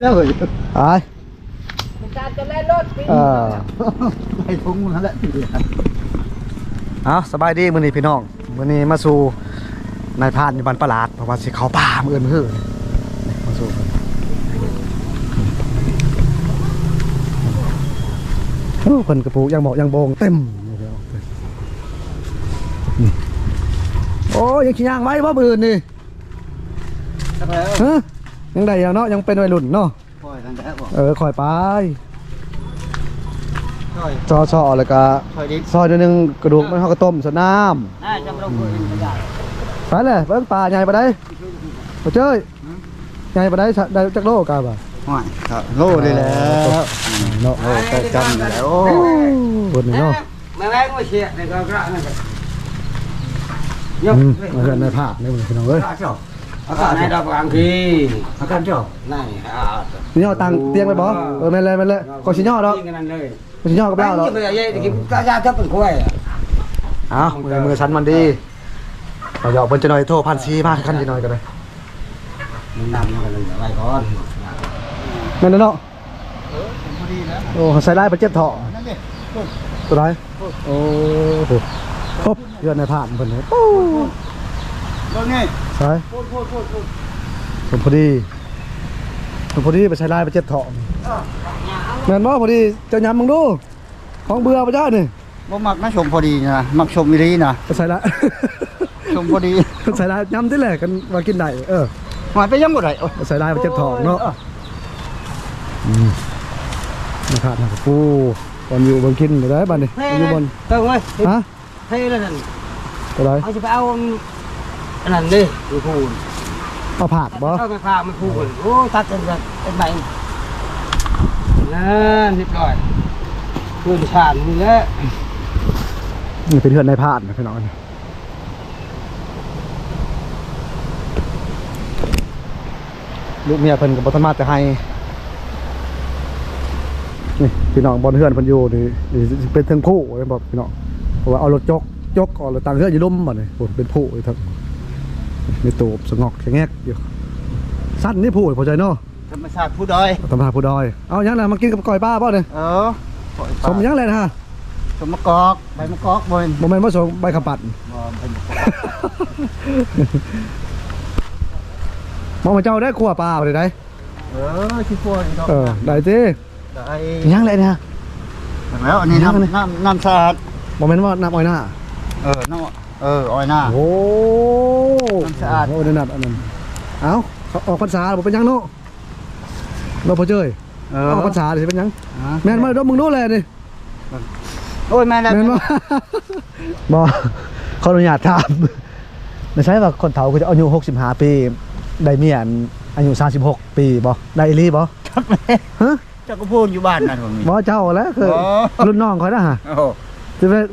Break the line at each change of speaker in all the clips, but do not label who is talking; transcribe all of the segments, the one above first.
แล้วเฮ้ย
ไอ้
การจะเล่นรถ
เออ
ไอ้ทุ่งนั่นแหละที่เดียว
เอาสบายดีมื้อนี้พี่น้องมื้อนี้มาสู่นายพรานอยู่บ้านประหลาดเพราะว่าสิเขาป่ามื้ออื่นมื้อนี่มาสู่กันโอ้เพิ่นกระปูยังเหมาะยังโบงเต็มเลยพี่น้องนี่โอ้ยังขี้ย่างไว้บ่มื้ออื่นนี่
ทำไมเออ
ฮะ ยังได้อยู่เนาะยังเป็นวัยรุ่นเนาะ
ปล่อยกันแล้วบอก
เออคอยไป
ปล่อย
ซอซอแล้วก็
ปล่อยดิ
ซอยเดียวหนึงกระดูกมันเขาก็ต้มใส่น้
น่าจะลงมือไม่ได้ำ
ไปเลยเบิ่งปลาใหญ่ปะได้บ่เจ้ยใหญ่ปะได้ชะได้จักโลกาบ่ะ
ห่วยครับโล่ได้แล้ว
เนาะ
โอ้แต่จำแล้วโอ้
บนนี่เนาะ
ไม่ไม่ก็เชียร์ในก็กระนั่นย
อื
ก
มมาเห็นในภาพนี่มึงพี่น้องเอ้ย
เจ้า
อากาศในดอกกลางที
อาการเจ้า
นั่นอ่า
สิย่อตังเตียงไปบ่เออแม่นเลยแม่นเลยก็สิย่อดอก
กันนั่นเลย
ก็สิย่อกับ
แล้
เรา
ว
ดอก
จะไปยัยตะกี้ก็ยาทับเป็นกล้วย
เอ้ามือมือชั้นมันดีเราหยอกเพิ่นจะหน่อยโทรพันซีมาคันจะหน่อยก็ได้
มันนำกันเลยไว้ก่อน
แม่นเนาะ
พอดีแล้ว
โอ้ใส่ลายไปเจ็บท้อง
นั่นดิ
ตัวไหนโอ้โหครบเดือนในผ่านเพิ่นเลยปู้
ล งนี่
ใช่
พูดพูดพูดพูด
ผมพอดีผมพอดีไปใช้ลายไปเจ็บท้องแม่นบ่พอดีเจ้าย้ำมึงดูของเบื่อปะจ้านี่
บ่มักนะชมพอดีนะมักชมวิรีนะ
ไปใส่ลาย
ชมพอดี
ใส่ลายย้ำที่แหละกันว่ากินได้เออ
หอยไปยังบ่ได้โอ้ย
ไปใส่ลายไปเจ็บท้องเนาะมนะครับนะครับปูตอนอยู่บนกินอยู่ได้บ้านนี่อยู่บน
เติมเลย
ฮะ
เฮ้ยแล้วนั่น
ตัวไหน
เอาจะไปเอา อันนั้นดิดูพูน
เอาผาดบ่
เอาไปพามันพูนโอ้ตัดเป็นแบบเป็นใบนั่นเรียบร้อยคืนชาญนี่แหละ
นี่เป็นเพื่อนในพาดนะพี่น้องนี่ลูกเมียเพิ่นกับบทมาจะให้นี่พี่น้องบอลเพื่อนเพิ่นอยู่นี่นี่สิเป็นเทิงผู้เลยบอกพี่น้องเพราะว่าเอารถจกจกเอารถตังเพื่อนอยู่ลุ่มบ่นี่โอ้เป็นผู้อีกทั้ง มีตูบสงอกแขงแงกอยู่สั้นนี่ผู้พอใจเนาะ
ธรรมชาติผู้ดอย
ตำราผู้ดอย เอายังไงมากินกับก้อยป้าป่ะเนี่ย
เออปล่อย
สมยังเลยนะฮะ
สมมะกอกใบมะกอกบน
โมเมนต์ว่าสมใบขับปัด
บ่เป็นมะกอก
มองมาเจ้าได้ขัวปลาไปได้
เออชิฟวนดอก
เออได้จี
ได้
ยังเลยนะ
แล้วอันนี้
ยังเลย
น้ำน้ำน้ำสะอาด
โมเมนต์ว่าน้ำอ้อยหน้า
เออน้ำ เอออ้อยหน้า
โอ้
น้ำสะอาด
โอ้เดนัดอันนั้นเอาเขาออกพรรษาบอกเป็นยังโน่เราพอเจย
เออ
ออกพรรษาเลยเป็นยัง
อะ
แม่นมาดมมึงดูเลยนี่
โอ้ยแม่แล้ว
แม่นว่าบอขออนุญาตถามไม่ใช่ว่าคนเฒ่าคือจะอายุ65 ปี ได้เมียนอายุ36 ปีบ่ได้อีหลีบ่ฮะ
เจ้าก็พูดอยู่บ้านนั่นผมมี
บ่เจ้าแล้วคือ
อ๋อ
รุ่นน้องเขานะฮะ
โอ้โห
แสดง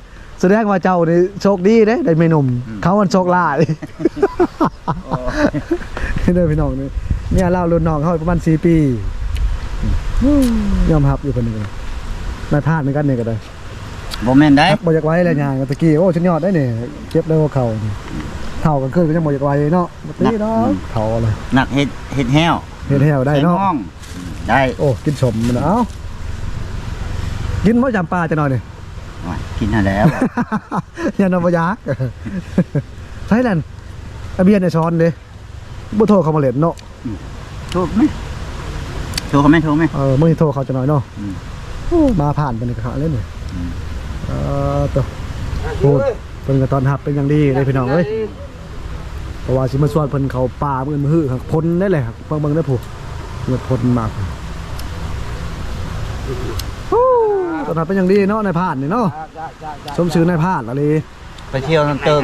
แสดงว่าเจ้านี่โชคดีเด้ได้เมหนุ่ม
อืม
เขามันโชคร้าย
โอ้
เด้อพี่น้องนี่เนี่ยเล่ารุ่นน้องเขาประมาณ4ปียอมรับอยู่คนหนึงนายพลาดเหมือนกันนี่ก็ได้
บ่แม่นได้
บ่อยากไว้แล้วยางตะกี้โอ้ฉันยอดได้นี่เจ็บได้กว่าเขานี่เท่ากันขึ้นก็ยังบ่อยากไว้เนาะบ่ตีเนาะเท่าเลย
หนักเห็ดเห็ดแห้ว
เฮ็ดแถวได้เนาะ
ใส่ห้องได้
โอ้กินสมมันเอ้ากินบ่จำปลาจะหน่อยนี่
โอ้ย กินหาแล้ว
ยันนบยักใช่แลนอาเบียนในช้อนเด้บ่โทรเข้ามาเล่นเนาะ
ถูกไหมถูกไหมถูกไหม
เออมื้อนี้โทรเขาจะหน่อยเนาะ
อืม
โอ้มาผ่านไปนี่ก็ขาเล่นนี่
อืม
เออตัวพูดเพิ่นก็ตอนรับเป็นอย่างดีเลยพี่น้องเอ้ยเพราะว่าสิมาสวดเพิ่นเขาป่ามื้อมือฮื้อครับพ้นได้เลยครับเบิ่งเบิ่งได้อผู้เมื่อพ้นมากโอ้ ตอนรับเป็นอย่างดีเนาะในผ่านนี่เนาะสมชื่อในผ่านอะไร
ไปเที่ยวน้ำเติง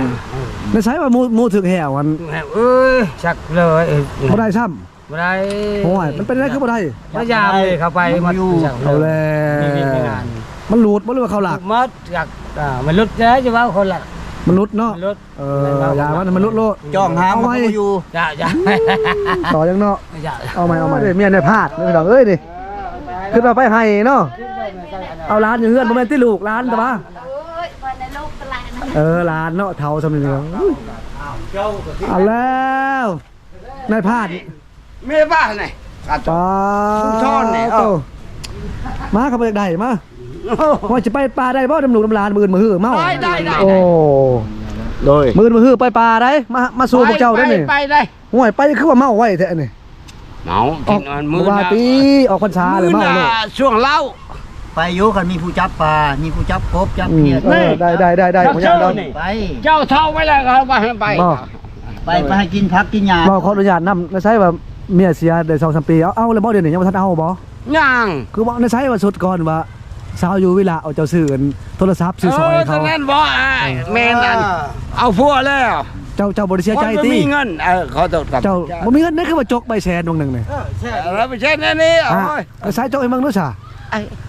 ในใช้ว่าหมูหมูถึกแห่วัน
เอ้ยชักเลย
บ่ได้ซ้ำ
บ่ได้
โอ้ยมันเป็นอะไรคือบ่ได้
พยายามเลยเข้าไปมันอยู่
เอาแล้
มีมี
ว
งาน
มันหลุดบ่หรือว่าเขาหลัก
มัดอยากอ่ามันลุดแล้วจะว่าคนละ
มันหลุดเนาะ
มันลุด
เอออย่ามันมันหลุดโลด
จ้องหาง
เอา
มัน
ไว้
ก็อยู่
อย่าอย่า
ต่อยังเนาะ
อย่า
เอาใหม่เอาใหม่เมียในพลาดนี่ดอกเอ้ยดิขึ้นมาไปให้เนาะ เอาร้านอยู่เฮือนบ่แม่นที่ลูกร้านแต่ว่า
เอ้ยวันในโลกตลาดนะ
เออร้านเนาะเฒ่าซำนี่เนาะเอาแล้วนายพลาด
เมียบ้านไหนกาด
ปลา
ชุมชนเนี่ยเออ
มาเข้าไปจากใดมาว่าจะไปปลาได้บ่ดำหนูดำลานมืออนมือหือเมา
ได้ได้ได้
โอ้
โดย
มืออนมือหือไปปลาได้มามาสู่พวกเจ้าได้นี่
ไปได้
ห่วยไปคือว่าเมาไว้แท้นี่
เมา
อ
กิ
อก
นมันมือ
ว่า
นะ
ตีออกพรรษาเลยเมา
อ
เลย
น่ะช่วงเล่า
ไปอยู่กันมีผู้จับปลา มีผู้จับกบจับ
อืม
เขียด
เออได้ได้ได้ได้
ครับ
ผมอยาก
เชิ
ได้
ญนี่
ไป
เจ้าเท่าไว้แล้วก็ไปให้ไป
บ่
ไปไปให้กินพักกินหญ้า
บ่ขออนุญาตนำไม่ใช่ว่าเมียเสียได้สองสามปีเอาเอาเลยบ่เดี๋ยวนี้ยังบ่ทันเอาบ่
ย่าง
คือบอกในใช้ว่าสุดก่อนว่าสาวอยู่เวลาเอาเจ้าซื้ออันโทรศัพท์ซื้อซอย
เออ
เขา
ตอนนั้นบ่อ้ายแม่นั่นเอาพัวแล้ว
เจ้าเจ้าบริเสียใจ
คนบ่
ติ
มีเงินเออขอโทษครับ
เจ้าบ่มีเงินนั่นคือว่าจกใบแสนดวงหนึ่งนี่
แล้วไม่ใช่แน่นี่
ฮะ
โอ้ย
แล้วสายจกให้มึงด้วยซะ
ไอ้แหม่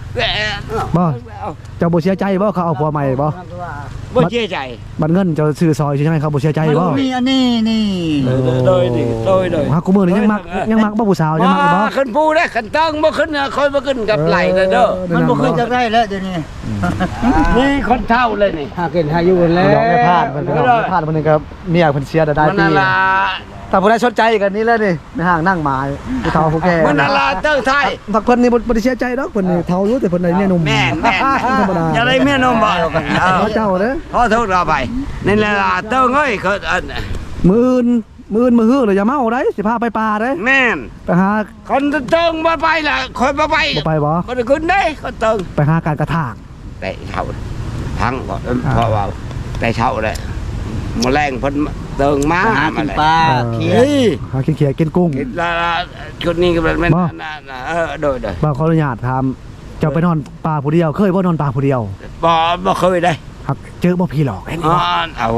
บ่เจ้าบ่เสียใจบ่เขาเอาผัวใหม่บ่
บ่เชื่อใจ
บัดเงินเจ้าซื้อซอยใช่ไหมเขาบ่เสียใจบ่
มีอันนี้นี่
โดยดิโดยโดย
ฮักกูมื้อนี้ยังมักยังมักบ่ผู้สาวยังมักอยู่บ่
ว่าขึ้นผู้ได้ขึ้นตั้งบ่ขึ้นเนี่ยคอยบ่ขึ้นกับไหลเลยเด้อ
มันบ่เคยจะได้แล้วเดี๋ยวนี้
นี่คนเท่าเลยนี่
หากินหาอยู่แล้วดอกไม่พลาดมันพี่น้องไม่พลาดมันนี่ก็เมียเพิ่นเสียได้ได้
มัน
ปี
น่าละ
ถ้าผู้ใดสนใจกันนี่แหละนี่ในห้างนั่งหมาผู้เฒ่าผู้แก่
มันน่าละเติ้งไทย
พักเพิ่นนี่บ่บ่ได้เสียใจดอกเพิ่นนี่เฒ่าอยู่แต่เพิ่นได้เนี่ยหนุ่ม
แม่นแม่นแม่น
ธรรมดา
อย่าได้เมียนมบ่เอ
เอา
อ
เจ้าเด้อ
ขอโทษเราไปนี่แหละล่ะเติ้งเอ้ยเขาอัน
มืออื่นมืออื่นมือฮื้อเลยอย่าเมาได้สิพาไปป่าได้
แม่น
ไปหา
คนเติ้งบ่ไปล่ะคอยบ่ไป
บ่ไปบ่
คนขึ้นได้คนเติ้ง
ไปหาการกระถาง
แต่เช้าพังก่อนเพราะว่าแต่เช้าเลยแมลงเพิ่น เติงมา
หากิน
แมลง
ปลาเขียด
เฮ้ย
หากินเขียกินกุ้ง
คิดละละชุดนี้ก็เป็นแม่น
บ่
น่ะน่ะเออโดยโดย
บ่ขออนุญาตถามเจ้าไปนอนป่าผู้เดียว เคยบ่นอนป่าผู้เดียว
บ่บ่เคยได้
หักเจอบ่ผีหลอกเห็น
อ๋
บ่
อเอา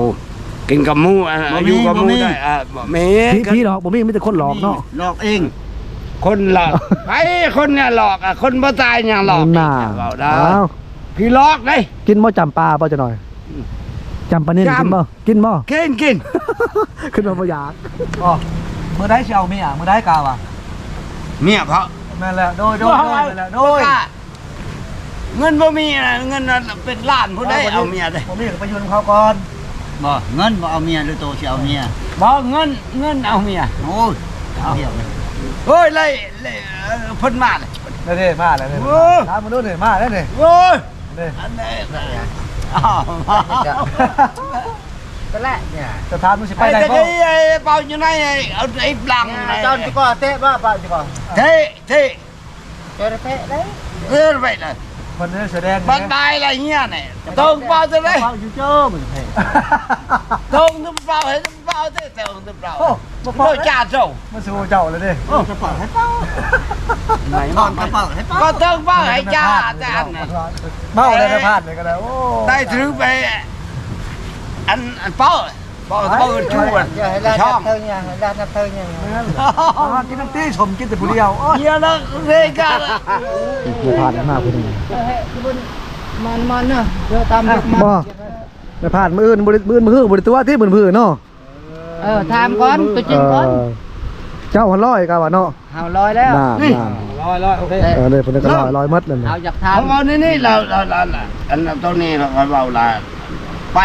กินกับหมูอะอยู่กับหมูได้อะบ่มี
ผีผีหลอกบ่มีมีแต่คนหลอกเนาะ
หลอกเอง
คนหลอกไอ้คนเนี่ยหลอกอะคนบ่ตายอย่างหลอก
น่า
เว้าได้
อ้าว
พี่หลอกได้
กินบ่จำปลาบ่จะหน่อย จำปลานิ่น
จำ
กินบ่กินบ่
กินกิน
ขึ้นมาบ่อยากอ๋อมื้อใดสิเอาเมียมื้อใดกาวอะ
เมียเขา
แม่นแล้วโดยโดยโดยแม่นแล้วโดย
เงินบ่มีนะเงินน่ะเป็นล้านผู้ใดเอาเมียได้
ผมนี่ก็ไปยืนเขาก่อน
บ่เงินบ่เอาเมียหรือโตสิเอาเมีย
บ่เงินเงินเอาเมีย
โอ้ยเอาเดียวเลย
โอ้ยเลยเลยเอ่อเพิ่นมาเลย
นี่นี่มาแล้วนี่
โอ้
ถามมาดูนี่มาแล้วนี่
โอ้ย
นี่
อันนี้
อ้าว
ก็แหละเนี่ย
จะถามมึงสิ
ไป
ไป
ไหน
ได้
บ่
บ่
ไอ้เป่าอยู่ไหนไอ้เอาไอ้ปลังไอ้
เจ้าจิก็เตะบ่ป่าจิก็
เท่เท่
เจอเตะได้
เออไปเลย
คนนี้แสดง
บันไดอะไรเงี้ยเนี่ยตรงเป่าจะได้
เป่าอยู่เจ้ามึงเพ่
ตรงตึ้งเป่าให้ตึ้งเป่าเท่ตรงตึ้งเป่า
โอ้บ่พอ
โอ้ยจ่าโจ้
มาสู่เจ้าเลยดิ
โอ้กระเป๋าให้เป่าไหนนอนกระเป๋าให้เป่า
ก็ตึ้งเป่าให้จ่าจ่าน่ะ
เมาได้พลาดเลยก็ได้โอ้
ได้ถือไปอันอันเป่าเป่าเป่าชวน
อย่าให้ลา
ช่อง
เธอเนี่ยให้ลาเธอเนี่ย
กินน้ำตีชมกินแต่ผู้เดียว
เฮียนะเรกัน
บ่พลาดมากผู้นี้
มันมันเนอะเดี๋ยวตาม
บ่ไม่พลาดมื้ออื่นบ่ได้มื้ออื่นมื้อฮื้อบ่ได้ตัวที่มื้อมื้อเนาะ
เออถามก่อนตัวจริงก่อน
เออเจ้าหันร้อยกะว่าเนาะ
เฮาลอยแล้ว
น่าน่า
ร้อยร้อยโอเค
เออนี่เพิ่นก็ร้อยร้อยมัดนั่นน่ะ
เฮาอยากถาม
เขาบอกนี่นี่เราเราเราอันนั้นตรงนี้เราเบาละไป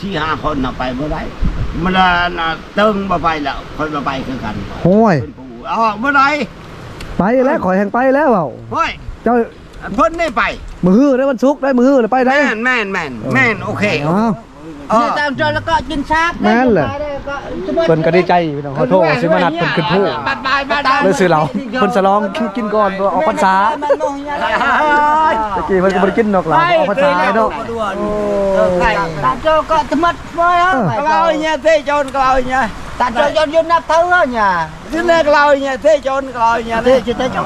สี่ห้าคนน่ะไปเมื่อไรมันน่ะตึงมาไปแล้วคนมาไปคือกัน
โอ้ย
เป็นผู้อ๋อเมื่อไร
ไปแล้วขอยแห่งไปแล้วเว้า
เฮ้ย
เจ้า
เพิ่นได้ไป
มื้อฮื้อได้วันศุกร์ได้มื้อฮื้อแล้วไปได้
แม่นแม่นแม่นแม่นโอเค
อ้าว
เอ
เนี่
อย
ตามจอแล้วก็กินชาบ
แม่นแหละ
ก็จะบิด
เพิ่นก็ดีใจพี่น้องขอโทษสิมานัดเพิ่นขึ้นผู้
บัดบายบัดบาย
เลยซื้อเราเพิ่นสลองกินกินก่อนตัวออกพรรษาตะกี้เพิ่นก็บ่ได้กินดอกหลานออกพรรษาเนาะโอ้
ตามจอก็จะมัดไว้ฮะ
กล่าวเนี่ยเทจนกล่าวเนี่ย
ตามจอจนยืนนับเท่าเนี่ย
ที่นี่กล่าวเนี่ยเทจนกล่าวเนี่ย
เตะจะเตะจ้า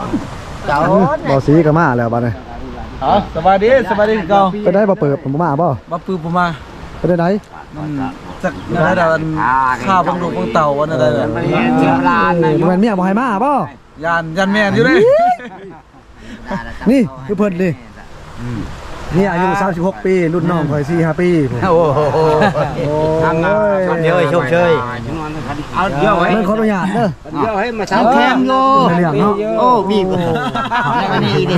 เจ้า
บ่สีก็มาแล้วบัดนี้
สบายดีสบายดีเก่า
ไปได้บ่เปิดผมบ่มาบ่
มาปืนผมมา
ไปได้ไหน
จากนั่นได้ดันข้าวบังดูบังเต่าวันนั้นได้
มันเห็นเสียร้านนะ
แม่นเมียบ่ให้มาบ่
ยานยันแมนอยู่เลย
นี่คือเพิ่นนี่ นี่อายุ 36 ปี รุ่นน้องข่อย4 5ปีผม
โอ้โห
ทางงาน
เยอะโชคเชย
เอาเยอะให้
มันขออนุญาตเด้อ
เยอะให้มา
เอาแคมโย
ในเรื่องเนาะ
โอ้บีบแล้วก็นี่ดิ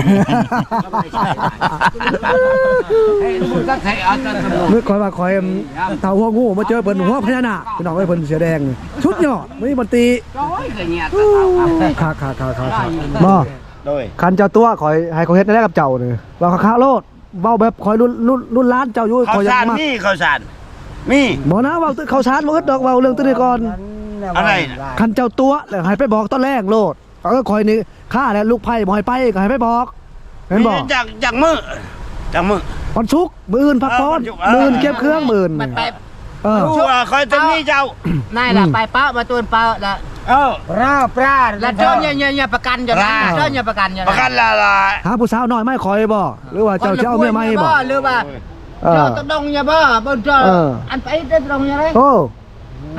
ให้ดูสักให้เอาจะสนุก
มื้อข่อยว่าข่อยเต่าหัวงูมาเจอเพิ่นหัวพญานาคพี่น้องเอ้ยเพิ่นเสือแดงนี่ชุดยอดมีบันตี
โอ้ยก็เนี่ยตะเอา
ค่ะค่ะค่ะค่ะค่ะบ่
โดย
คันเจ้าตัวข่อยให้เขาเฮ็ดได้กับเจ้านี่ว่าเขาค้าโลด เว้าแบบข่อยรุ่นรุ่นรุ่นล้านเจ้าอยู่
ข้า
ข่
ว
อยอยา
สากร
มา
มีข้าวสารมี
บ่นะเว้าตึกเขาชาร์จบ่อึดดอกเว้าเรื่องตัวนี้ก่อน
อะไร
คันเจ้าตัวแล้วให้ไปบอกตอนแรกโลดเอาก็ข่อยนี่ข้าแล้วลูกไผ่บ่ให้ไปก็ให้ไปบอกเห็นบ่
มีจากจากมือจากมือ
วันศุกร์มื้ออื่นพักผ่อน
เออวันศุกร์
มื้ออื่นเก็บเครื่องมื้ออื่น
มันไป
เออ
รู้ว่าคอยจะมีเจ้า
นายล่ะไปเป้ามาตูนเป้าละ
เออ
ราปราแล้วเจ้าเนี่ยเนี่ยเนี่ยประกันอยู่นะเจ้าเนี่ยประกันอยู่นะ
ประกันละละ
หาผู้สาวน้อยไม่คอยบ่หรือว่าเจ้าจะเอาเมียใหม่บ่
หรือว่า
เอ
เจ้า
อ
ต้องดงเนี่ยบ่บ่เจ้า
เออ
อันไปได้ตรงเนี่ยเลย
โอ้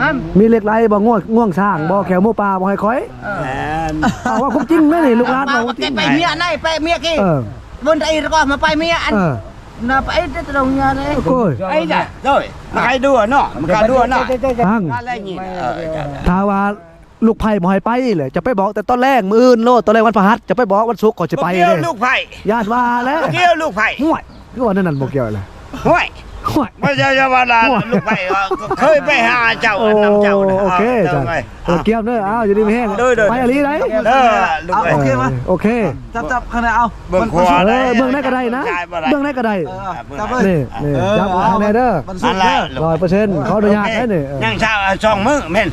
ฮะ
มีเหล็กไหลบ่ง่วงง่วงช้างบ่แขวหมูปลาบ่ให้คอย
แหม
เอาว่าความจริงแม่นี่ลูกหลาน
มา
บ่จริง
ไปเมียไหนไปเมียกี่
เออบ
นไอ้ก็มาไปเมียอัน
เออ
น่ะไปได้ตรงเนี่ยเลย
โอ้ย
ไอ้จ้ะโดยมาใครดูเนาะมาใครดูเนาะ
ฟัง
อะไรนี่เออจ้ะ
ถ้าว่า ลูกไผ่บ่ให้ไปเลยจะไปบอกแต่ตอนแรกมื้ออื่นโลดตอนแรกวันพฤหัสจะไปบอกวันศุกร์ก็จะไป
บ่เกี่ย
เล
วยลูกไผ่
ญาติว่าแล้ว
บ่เกี่ยวลูกไผ่
ห่วยคือว่านั่นนั่นบ่เกี่ยวเลย
ห้วย
ห่วย
ไม่ใช่ว่าลาลูกไผ่เคยไปหาเจ้า
โอ้
น้ำเจ้านะ
โอเค
เจ้า
จ้ะ
ไง
โอเกี่ยวเด้ออ้าวอยู่ดีมีแห้ง
เด้อเด้อ
ไปอะลีได้
เด้อลูกไผ่
โอเคไหม
โอเค
จับจับขนาดเอา
เบิ่งขวา
เอ
ได้
อเบื้องได้ก็ได้นะ
ใช่บ่ได้
เบื้องได้ก็ได้
เออจับเลย
นี่นี่จับทางไหนเด้อ
มันสุด
อะไร
เด้อ
ร้อยเปอร์เซ็นต์ขออนุญาตได้นี่เออ
ยังเช้าช่องมือแม่น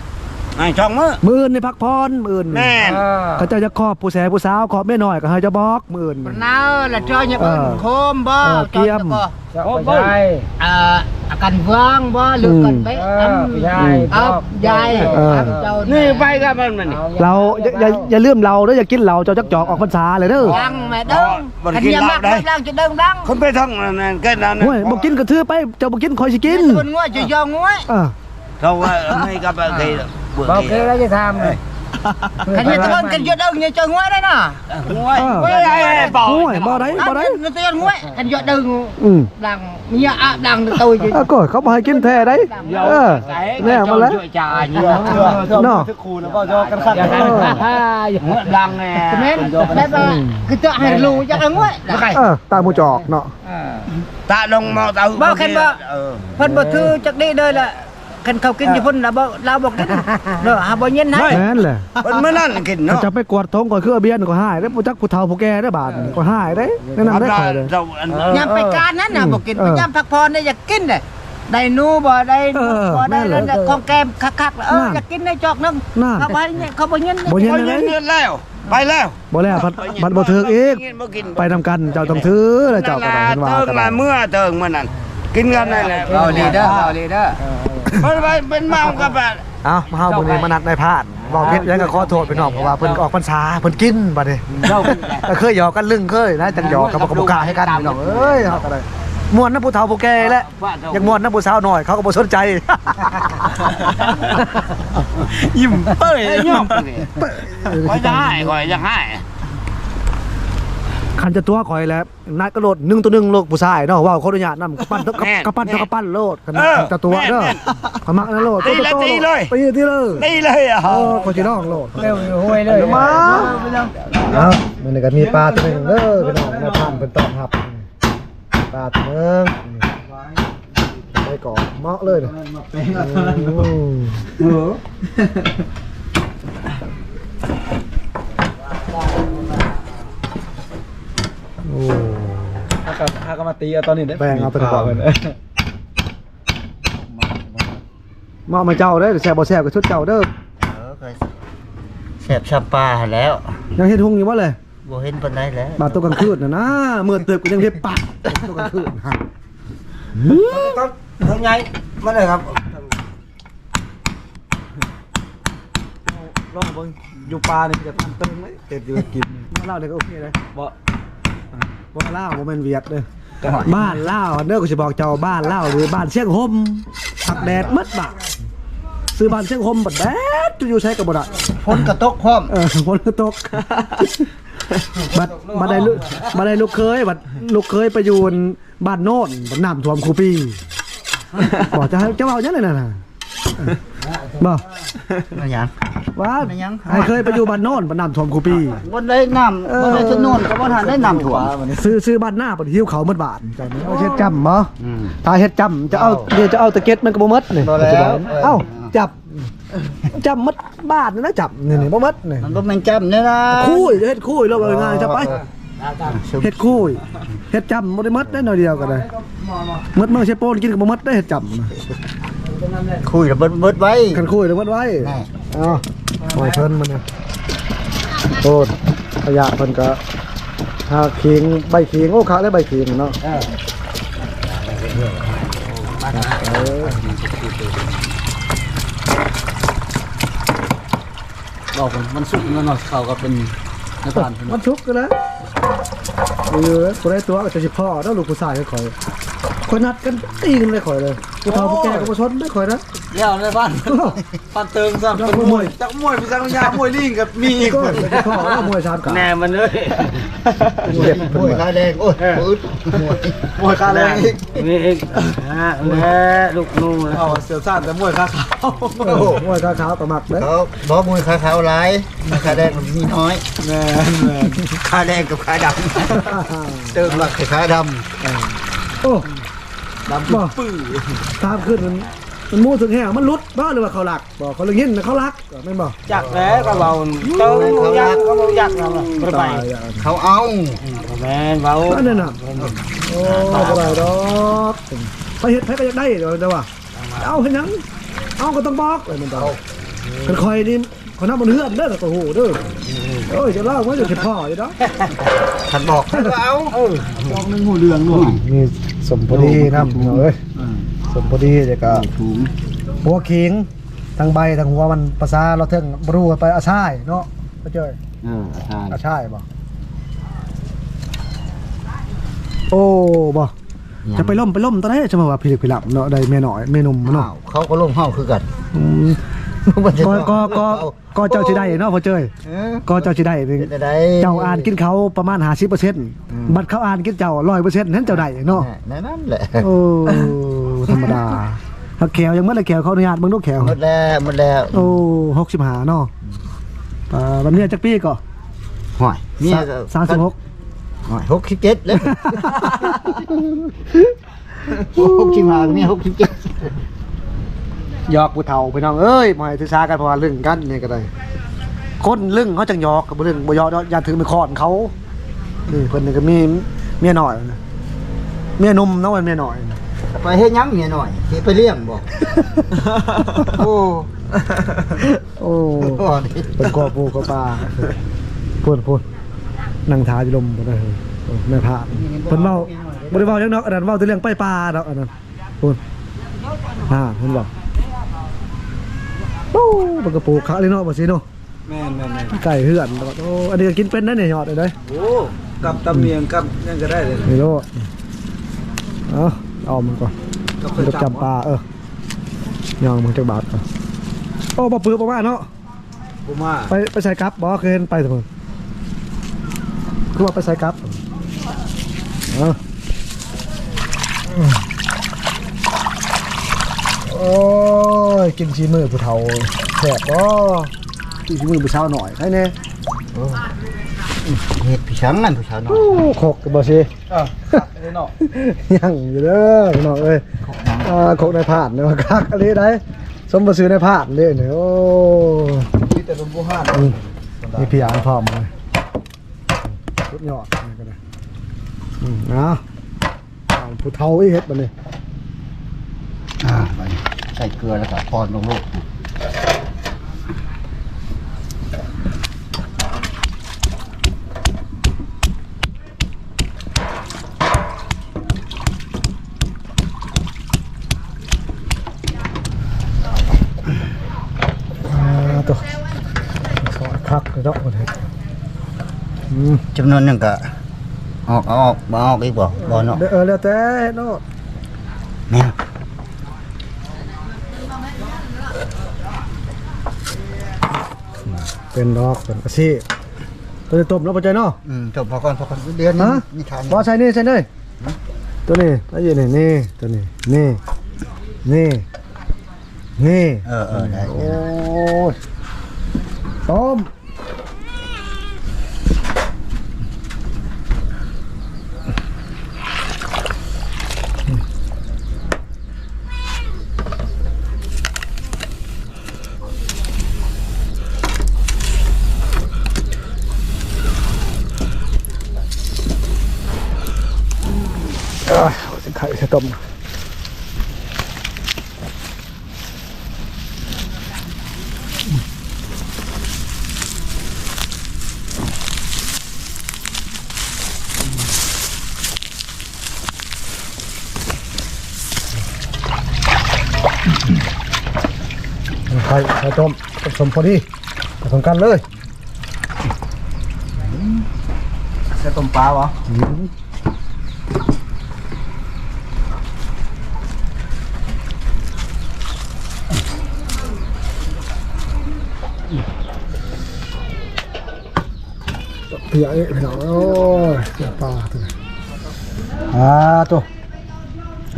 อ่าช่องมือ
มื่นนี่พักพรมื่น
แม่น
เขาเจ้าจะครอบผู้แสผู้สาวขอบไม่น้อยก็ให้เจะบอกมื่น
นาวแล้วเจ้าเนี่ยเป็นโคมบ่
เออเกี่ยม
โอ้บ่เอ่ออาการว่างบ่หรือกันไปอ้ำยายอับยาย
เออ
เจ้า
นี่ไปกับมันมันนี่
เราอย่าอย่าอย่าลืมเราเด้ออย่ากินเราเจ้าจักจอกออกพรรษาเลยเด้อ
ดังแม่ดัง
บ่ได้กินเหล้าได้
ดังจะดังดัง
คนไปท่องนั่นก็นั่น
โอ้ยบ่กินก็ถือไปเจ้าบ่กินคอยสิกิน
คนงัวจะยองงัว
เออ
เขาว่าไม่กับเคยเบื่อ
โอเคแล้วจะทำคันนี้ตะวันกันจะดังเนี่ยจะงัวได้น่ะ
ง่วยไม่ได้เป่า
โอ้ยบ่ได้บ่ได้
มันจะงัวกันจะดั ง
อืม
ดังเนี่ยอะดังตัวจะ
เออก็เขาบ่ให้กินแท้ได้เออแน่มาแล้ว
จ่ายเยอะ
เนาะ
ครูแล้วก็จอกันขัด
ดังไง
แม่นแบบว่าคือจะให้รู้จะงัว
เออตาหมูจอกเนาะ
ตาลงมอเตา
บ่เห็นบ่เพิ่นบ่ถือจักนี้เลยล่ะคันเขากินอยู่พุ่นน่ะบ่เราบ่กินเด้อหาบ่เย็นให้
แม่นแหละ
มันไม่นั่นกิน
ถ้า
เนาะ
จะไปกวดท้องก่อนคือเบียนก็หายได้อผู้จักผู้เฒ่าผู้แก่ได้อบาดก็หายได้แนั่นนได้ขายเลย
เรา
ยามไปการนั้นน่ะบ่กิน
เออ
ยามพักผ่อนน่ะอยากกินน่ะได้หนูบ่ได้
เออ
บ่ได้
แม่นเลย
แล้วของแกมคักๆแล้วเออ
นั่น
อยากกินได้จอกนึง
นั่น
เขาบ่ให้เขาบ่เย็น
บ่เย็น
เงินเงินแล้วไปแล้ว
บ่แล้วพัดพัดบ่ถึกอีก
บ่กิน
ไปนำกันเจ้าต้องถือแล้วเจ้าก็ได้เห็นว่า
เติง
ก็
มา
ได้
เมื่อเติงมื่อนั้น กินกันนั่นแหละ
เอาลีเด้อเอาลีเด้อ
มันไปเป็นเมากับแบบ
เอ้ามาเฮามื้อนี้มานัดนายพาดบอกผิดยังก็ขอโทษพี่น้องเพราะว่าเพิ่นออกพรรษาเพิ่นกินบัดนี้ก็เคยหยอกกันลึงเคยนะจังหยอกกับบ่กบ่กล้าให้กันพี่น้องเอ้ยเฮาก็ได้ม่วนนะผู้เฒ่าผู้แก่แหละอยากม่วนนะผู้สาวน้อยเขาก็บ่สนใจ
ยิ้มเป้ยย่อมคอยจะให้คอยจะให้
คันจะตัวข่อยแล้วนายก็โลดหนึ่งตัวหนึ่งโลกผู้ชายเนาะว่าขออนุญาตนำกระปั้นกระกระปั้นกระปั้นโลดคันจะตัวเด้อขมักนะโลดตีตีเลยตีเลย
นี่เลยอะ
เออคนจีน้องโลด
เร็วห้วยเลย
มาเอามันนี่ก็มีปลาตัวหนึงเด้อพี่น้องมาทานเป็นตอบรับปลาตัวหนึงไปก่อนเหมาะเลยอืมโอ้
ถ้ากับถ้าก็มาตีเอาตอนนี้ได้
แป้งเอาไปก่อน
เลย
เหมาะมาเจ้าเด้อแซ่บบ่แซ่บก็ชุดเจ้าเด้อ
แสบชับปลาแล้ว
ยังเฮ็ดหุงอยู่บ่เลย
บ่เห็นปานใดแล้ว
บาดตัวกลางคืนน่ะนะเมื่อตึกก็ยังเฮ็ดปากตัวกลางคืนฮะ
ทำไงมาเลยครับลองเบิ่งอยู่ปลานี่จะตั้งตึงไหมเต็ดอยู่กิน
เล่าเนี่ยก็โอเคเลย
บ่
บ่เล่าบ่แม่นเวียดเด้อบ้านเล่าเด้อกูสิบอกเจ้าบ้านเล่าหรือบ้านเชียงหมผักแดดหมดบ่ะซื้อบ้านเชียงหมบัดแดดอยู่ใช้กับบ่ได้
ฝนกระตกพร้อม
เออฝนก็ตกบัดบัดได้ลูกบัดได้ลูกเคยบัดลูกเคยไปอยู่บ้านโน่นบ้านน้ำท่วมคูปีบอกจะให้จะเอาอย่างไรน่ะน่ะบอ ก
ไม่ยัง
ว่า
ไม่ยัง
ให้เคยไปอยู่บ้านโน่นบ้านน้ำท่วมคูปี
บนได้น้ำบนได้ชะโนนก็บ่ทันได้น้ำท่วม
ซื้อซื้อบ้านหน้าปฏิหิวเขาหมดบาทจำนี้เอาเฮ็ดจำบ่
อืม
ถ้าเฮ็ดจำจะเอาเดี๋ยวจะเอาตะเก็ดมันก็บ่หมดนี่
บ่แล้ว
เอ้าจับจำหมดบาทนี่นะจับนี่นี่บ่หมดนี่
มันบ่แม่นจำเนี่ยนะ
คุยเฮ็ดคุยแล้วว่าง่ายจะไปเฮ็ดคุยเฮ็ดจำบ่ได้หมดได้หน่อยเดียวก็ได้หมดมื้อใช้โปนกินก็บ่หมดได้เฮ็ดจำนะ
คุยแล้วเบิดเบิดไว้
กันคุยแล้วหมดไว้
แน่
เอ้าปล่อยเพิ่นมันนะโทษขยะเพิ่นก็ถ้าขิงใบขิงโอ้ขาได้ใบขิงเนาะ
บอกผมมันสุกมันหน่อยเขาก็เป็นในบ้านเพิ่น
มันชุกกันนะเออคนได้ตัวจะสิพ่อแล้วลูกผู้ชายก็คอยค อยนัดกันตีกันเลยคอยเลยผู้เฒ่าผู้แก่ก็มาชนได้คอยนะ
เดี๋ยวในบ้านบ้านเติงซะเป็นมวยจักมวยพี่จักยามวยลิงกับมีอีก
ก็
คน
จะพ่อแล้วมวยชามกา
แน่มันเลย
โอ้ยขาแดงโอ้ยปืด
มวยคาแรงอีก
นี่เองฮะแม่ลูกนู่น
เอาเสียวซ่านแต่มวยคาขาว
มวยขาวๆกับหมักเลย
เขาบ่มวยขาขาวหลายขาแดงมันมีน้อย
แม่นแม่น
ขาแดงกับขาดำเติมหลักขาด
โอ้
ดำ
บ่
ปื้อ
ตามขึ้นมันมันมู่ถึงแห้งมันลุดบ้าหรือว่าเขาหลักบอกเขาเลยยินนะเขารักไม่นบอก
จักแล้วก็เบาเติมยักก็เบายักนะบ่ไป
ตายอะำ
เขาเอา
แม่นเบา
อันนั้นน่ะโอ้บ่ได้ดอกไปเฮ็ดไปก็อยากได้เดี๋ยวเดี๋ยวว่าเอาให้หยังเอาก็ต้องบอกเลยมันต้องกันคอยนี่ เขานับบนเฮือนเด้อแต่โอ้โหเด้อเอ้ยจะเล่าว่าจะเก็บพ่ออยู่เนาะ
ขันบอกเขาก็เอา
บอกนึงหูเรืองด้วย
นี่สมพอดีน้ำเอ้ยสมพอดีเดี๋ยวก็
ถุง
หัวขิงทั้งใบทั้งหัวมันภาษาเราเทิงบรูไปอาช่ายเนาะเข้าใจ
เออทาน
อาช่ายบ่โอ้บ่จะไปล่มไปล่มตอนนี้จะมาว่าพิลึกพิลับเนาะได้แม่หน่อยแม่หนุ่มเนาะ
อ้าวเขาก็ลงห้องคือกัน
อืม ก็ก็ก็ก็เจ้าสิได้เนาะพ่อเจ้ย
เออ
ก็เจ้าสิได้นี่
เป็นอะไร
เจ้าอ่านกินเขาประมาณ50%บัดเขาอ่านกินเจ้า100%นั้นเจ้าได้เนาะ
แน่นั่นแหละ
โอ้ธรรมดาถ้าแขวยังเมื่อไรแขวเขาอนุญาตเบิ่งดูแขว
หมดแล้วหมดแล้ว
โอ้หกสิบห้าเนาะอ่าวันนี้จักปีก็
ห่วยเนี่ยก็
สามสิบหก
ห่วยหกสิบเจ็ดแล้วหกสิบห้าก็เนี่ยหกสิบเจ็ด
ห ยอกผู้เฒ่าไปน้องเอ้ยมาให้ถือซากันเพราะว่าเรื่องกันนี่ก็ได้คนเรื่องเขาจังหยอกกับเรื่องบ่หยอกเนาะอย่าถือมือคอนเขานี่เพิ่นนี่ก็มีเมียน้อยนะเมียหนุ่มเนาะมันเมียน้อยนะ
ไปเฮ็ดหยังเมียหน่อยสิไปเลี้ยงบ่โอ้
โอ้
โห
เป็นกอปูกอปลาพูดพูดนั่งทาอยู่ลมบ่ได้เลยโอ้แม่พาเพิ่นเว้าบ่ได้เว้าหยังเนาะอันนั้นเว้าแต่เรื่องไปปลาเนาะอันนั้นพูดอ่าเพิ่นบอก โอ้มันก็ปลูกขาเลยเนาะบ่สิเนาะ
แม่นแม่นแม่น
ไก่เหือนแล้วก็โอ้อันนี้ก็กินเป็นนะเนี่ยยอดเลยเด้อ
โอ้กับตำเมียงกับยังก็ได้เลย
นี่โลเอาเอามันก่อน
กับ
ไปจำปลาเออยองมันจักบาทก่อนโอ้บ่ปื้อบ่ว่าเนาะ
ผมว่า
ไปไปใส่กับบ่เคยเห็นไปทุกคนคือว่าไปใส่กับเอาโอ้ ยกินชีมือผู้เฒ่าแซ่บบ่กินชีมือผู้เฒ่าหน่อยใช่แน่
เฮ็ดพี่ช้างนั่นพี่ช้างน้อย
โอ้โคกบ่สิ
อะนี่เนาะ
ยังอยู่เด้อพี่น้องเอ้ยอ่าโคกในผ่านเนี่ยว่าคักอะไรได้สมบูรณ์ในผ่านเลยเนี่ยโอ้
มีแต่ลมบูฮาน
อืมนี่พี่อ่านพร้อมเลยสุดยอดนี่ก็ได้อืมเอาเอาผู้เฒ่าอีเฮ็ดบัดนี้
อ่าไป ใส่เกลือแล้วก็พรลงโลก
อ่าตัวสอดคักเลยเนาะบัดนี้อืม
จำนวนหนึงก็ออกเอาออกบ่ออกอีกบ่บ่เนาะ
เด้อเออแล้วแต่เนาะ
แม่น
เป็นดอกเป็นอาชีพตัวจะต้มแล้วบ่ใจเนาะ
อืมจบพอก่อนพอก่อนเดือนนึง
ฮะ
นี่ทาน
บ่ใช่นี่ใช่เลยตัวนี้แล้วอยู่นี่นี่ตัวนี้นี่นี่นี่
เออเออได้
โอ้ยต้ม สิไข่ใส่ต้มไข่ไข่ต้มผสมพอดีผสมกันเลย
ใส่ต้มปลาวะ
ปียกเอ้ยพี่น้องโอ้ยเปียกปลาตัวนี้อ่าตัว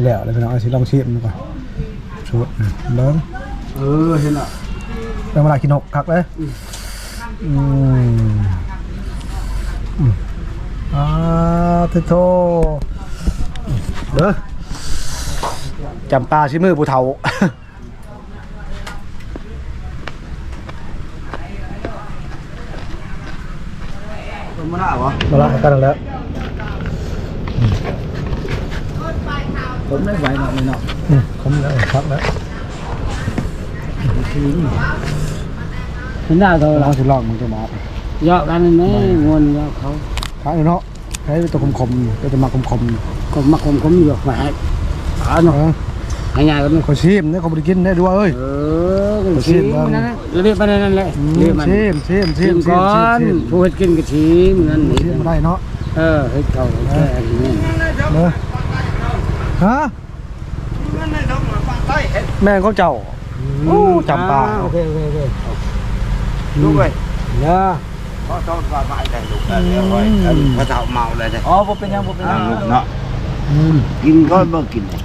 แล้วเลยพี่น้องเอาสิลองชิมดูก่อนชุดเบิ้ง
เออเห็นอะ
เป็นเวลากินนกคักเลยอืมอืมอ่าเทโทเด้อจำปลาชิมือผู้เฒ่า
ต้มมะนาววะ
มาละกันแล้ว
ผมไม่ไหวหรอกไม่เนาะ
อืมผมแล้วพักแล้ว
เห็นได้เท่า
ลองสิลองมึงจะมา
เยอะกันไหมงวนเยอะเขา
พักเนาะให้ตัวคมๆก็จะมาคมๆ
ก็มาคมคมเยอะมาให้เอา
เอ
เนาะ
อ
ให้ง่ายกัน
เขาชิมเนี่ยเขาบริกินได้ด้วยเอ้ย
เออก็ ชิมนั่นแหละเรียกไปนั่นแหละเรียกมัน
ชิมชิมชิ
ชิ
ม
มก่อนผู้เฮ็ดกินก็ชิมนั่นนี่
ชิมได้เนาะ
เออเฮ็ดเขาแค่นี้
เนอะฮะแม่งเขาเจ้าโอ้จำปา
โอเคโอเคโอเค
ลูกเอ้ย
เนาะ
ขอโทษขออภัยได้ลูกเอ้ยเอ้ยเอ้พระเฒ่าเมาเลยเด้
อ๋อบ่เป็นหยังบ่เป็นหยังลูก
เนาะกินก็บ่กินเลย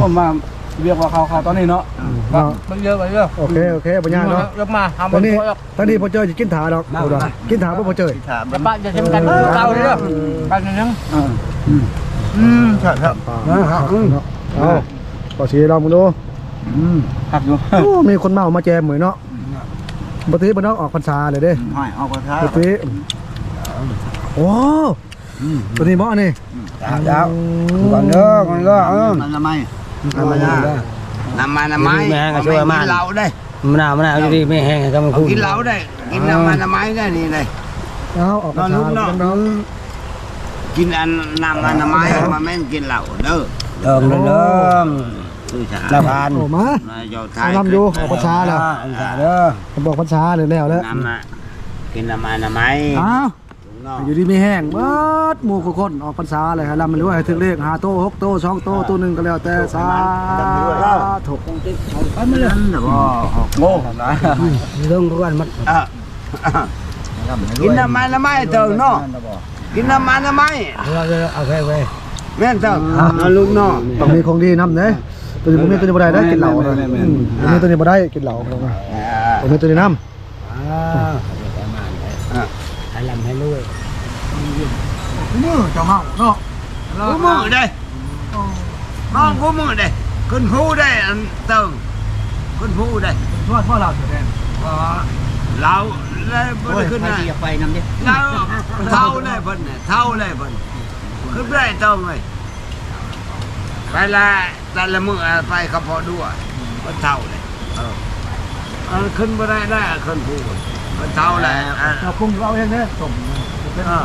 ผมมา เรียกว่าเขาเขาตอนนี้เนาะมันเยอะไปเยอะ
โอเคโอเคปัญญาเนาะ
ยกมาทำ
ตอนนี้
ตัว
ตอนนี้พอเจอจะกินถาดอกเอาดอกกินถาบ่พอเจอ
ถาม
จะบ้านจะเช่นกันเก่าเลยเด้อกันยัง
อืมใช่ครับ
ปลาเนาะเอาขอสีลองมึงดู
หักอยู่
โอ้มีคนเมามาแจมเหมือนเนาะปกติบ่เนาะออกพรรษาเลยเด้
ห้อยเอากระทะ
ปกติโอ้ตัวนี้บ่นี่
ยาว
ก่อนเด้อก่อนเด้อเออ
มันละไม่
ธรรมดา
น้ำมันน้ำไม้กินเหล้าได้
มะนาวมะนาวดีไม่แห้งก็มันพูด
กินเหล้าได้ กินน้ำมันน้ำไม้ได้นี่เลย
เอาออกพรรษาแล้วน้อง
กินอันน้ำมันน้ำไม้มาแม่นกินเหล้าเด้อ
เติมเริ่ม
คือชา
ละพาน
โอ้มา
นายเจ้าไท
เอา
ย
นำอยู่ออกพรรษาแล้ว
อันสาเด้อ
ผมบอกพรรษาเลยแล้วแล้ว
น้ำน่ะกินน้ำมันน้ำไม้
อ้าว
เนาะ
อยู่ดีไม่แห้งเบิดหมู่กุคนออกพรรษาเลยให้ลำมันรู้ให้ถึงเลขหาโตหกโตสองโตตัวหนึ่งก็แล้วแต่สาธุ
ไปมาเลย
นั่นน่ะบ่
โง่นะ
เรื่องทุกวันมัน
อะกินน้ำมันน้ำไม้เติมเนาะกินน้ำมันน้ำไม้
เราจะเอาไปไป
แม่นเติมเอาลูกเนาะ
ต้องมีของดีนำเด้ตัวนี้ผมมีตัวนี้บ่ได้ได้กินเหล้าเลยอืมตัวนี้ตัวนี้บ่ได้กินเหล้าผมมีตัวนี้นำ
อ่าให้ลำให้รวย
มือเจ้าเมาเนาะ
กูมือได้มองกูมือได้ขึ้นผู้ได้อันเติมขึ้นผู้ได้
ทอดพ่อเราเถอะแดน
เราเลยบ่ได้ขึ้นได้
อย่าไปนำดิ
เราเท่าเลยเพิ่นเนี่ยเท่าเลยเพิ่นขึ้นได้เติมเลยไปละแต่ละมือไปกับพอด้วยมันเท่าเลยเออเออขึ้นบ่ได้ได้ขึ้นผู้มันเท่าเลยอะ
เราปรุงเอาเองเด้ต้ม
เออ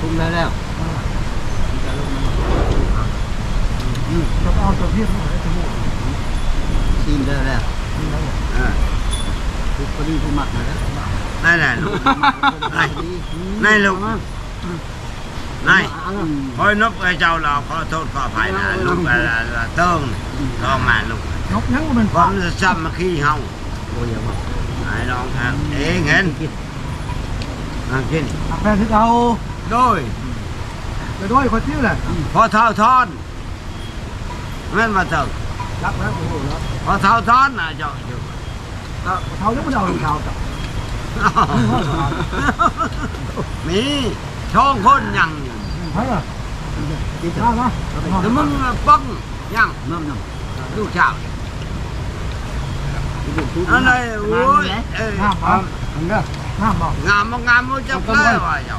คุมได้แล้ว
จะเอาตัวพี่เข้าไปจมูก
ซีนได้แล้ว
เออ
คือพอดีผู้มักนะ
นั่นแหละลูกนั่นนั่นลูกนั่นคอยนบไอ้เจ้าเราขอโทษขออภัยนะลูกอะไรเติ้งลองมาลูก
นกยังบ่เป็น
ผ
ปลาม
จะซ้ำมาขี้เฮาไอ้น้องครับเองเห็นมากิน
แฟนที่เอา
โดย
ไปด้วยคนที่แหละ
พอเท่าทอน
อ
แม่นบ่เท่า
รักแล้วโอ้โหแล้ว
พอเท่าท้อนน่ะเจ้าอยู่
เขายังไม่เอาลูกเขากับ
มีช่องคนยังอยู่
ใช่เหรอกินข้าวนะ
แต่มึงป้องยังน้ำน้ำลูกชาวอะไรโอ้ยเอ้ย
ห้ามเอาอันเด้อห้ามบอก
งามบ่งามมึงจะเลยว่าเจ้า
เขาต้มเหรอ
เอาไปเลย
เจ้าอยู่บ้านละโลนได้เจ้าชุดปีเจ้า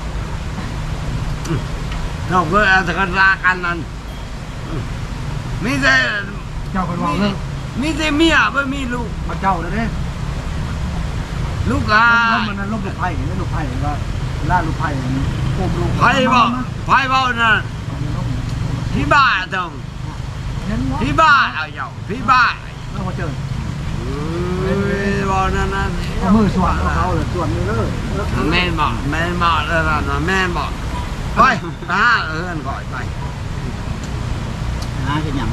เติมให้มันด้วยเติมละร้อนเลยอ่
อะ
บ่
เรา
เค
ไม่
ย
มีเปิด
อ๋ออ๋อก็เบี้ยก็รักกันเจ้าเรากันนั่นมีแต่
เจ้าคนว่าเลิก
มีแต่เมียไม่มีลูก
มาเจ้าเลยเด้
ลูกอะ
ล้มมันนั้นลูกไผ่เห็นไหมลูกไผ่ว่าล่าลูกไผ่โกมลูก
ไพ่บอกไพ่บอกนั่นพี่บ้าตรง
เห็นว่า
พี่บ้าเอาเจ้าพี่บ้า
เรามาเจอ
บอกนั่นนั่น
มือส่วนเขาเลยส่วนนี้เลย
แม่นบอกแม่นบอกเลยนะแม่นบอก ไปหาเอื้อนก่อนไป
หาเป็นหยัง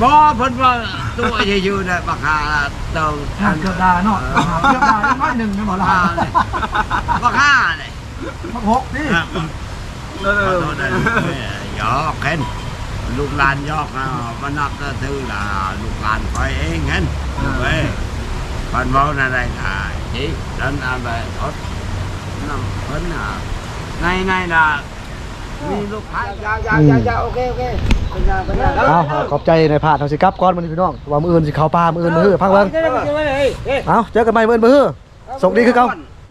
บ่เพิ่นว่าตัวจะอยู่ได้บักหาเติง
ห่างเกือบดาเนาะเกือบดาน้อยหนึ่งนะหมอ
บัก
ลา
หาเลยบักหาเลย
พักหกนี่
ขอโทษนะหยอกเห็นลูกหลานหยอกนะมันนับก็ถือละลูกหลานคอยเองเห็นเว้ยพันเว้านั่นได้ค่ะจีดันเอาไปทดน้ำเพิ่นน่ะในในน่ะมีลูกค้ายา
วยาวยาวโอเคโอเคเป็นยาเป็นยา
เอาขอบใจในพาดทำสิกับก้อนมันพี่น้องว่ามืออื่นสิเขาปลามืออื่นมือฮื้อพักเบิ้งเอาเจอกันใหม่มืออื่นมือฮื้อส่งดีคือเก่า
เ